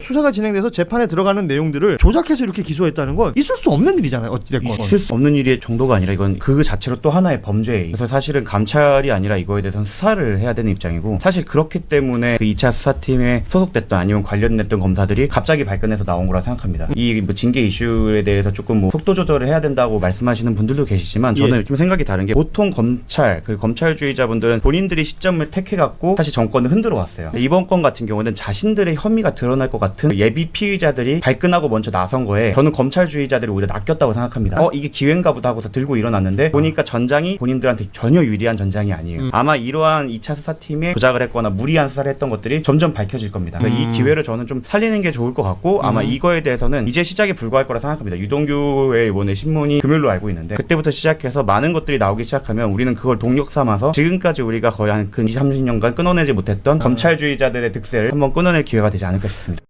수사가 진행돼서 재판에 들어가는 내용들을 조작해서 이렇게 기소했다는 건 있을 수 없는 일이잖아요. 어찌됐건. 있을 수 없는 일의 정도가 아니라 이건 그 자체로 또 하나의 범죄예요. 그래서 사실은 감찰이 아니라 이거에 대해서는 수사를 해야 되는 입장이고 사실 그렇기 때문에 그 2차 수사팀에 소속됐던 아니면 관련됐던 검사들이 갑자기 발견해서 나온 거라 생각합니다. 이 뭐 징계 이슈에 대해서 조금 뭐 속도 조절을 해야 된다고 말씀하시는 분들도 계시지만 저는 좀 생각이 다른 게 보통 검찰 그 검찰주의자분들은 본인들이 시점을 택해갖고 사실 정권을 흔들어 왔어요. 이번 건 같은 경우는 자신들의 혐의가 드러날 것 같은 예비 피의자들이 발끈하고 먼저 나선 거에 저는 검찰주의자들이 오히려 낚였다고 생각합니다. 어 이게 기회인가 보다 하고서 들고 일어났는데 보니까 전장이 본인들한테 전혀 유리한 전장이 아니에요. 음. 아마 이러한 2차 수사팀에 조작을 했거나 무리한 수사를 했던 것들이 점점 밝혀질 겁니다. 음. 이 기회를 저는 좀 살리는 게 좋을 것 같고 아마 음. 이거에 대해서는 이제 시작에 불과할 거라 생각합니다. 유동규의 이번에 신문이 금요일로 알고 있는데 그때부터 시작해서 많은 것들이 나오기 시작하면 우리는 그걸 동력 삼아서 지금까지 우리가 거의 한 근 20, 30년간 끊어내지 못했던 검찰주의자들의 득세를 한번 끊어낼 기회가 되지 않을까 싶습니다.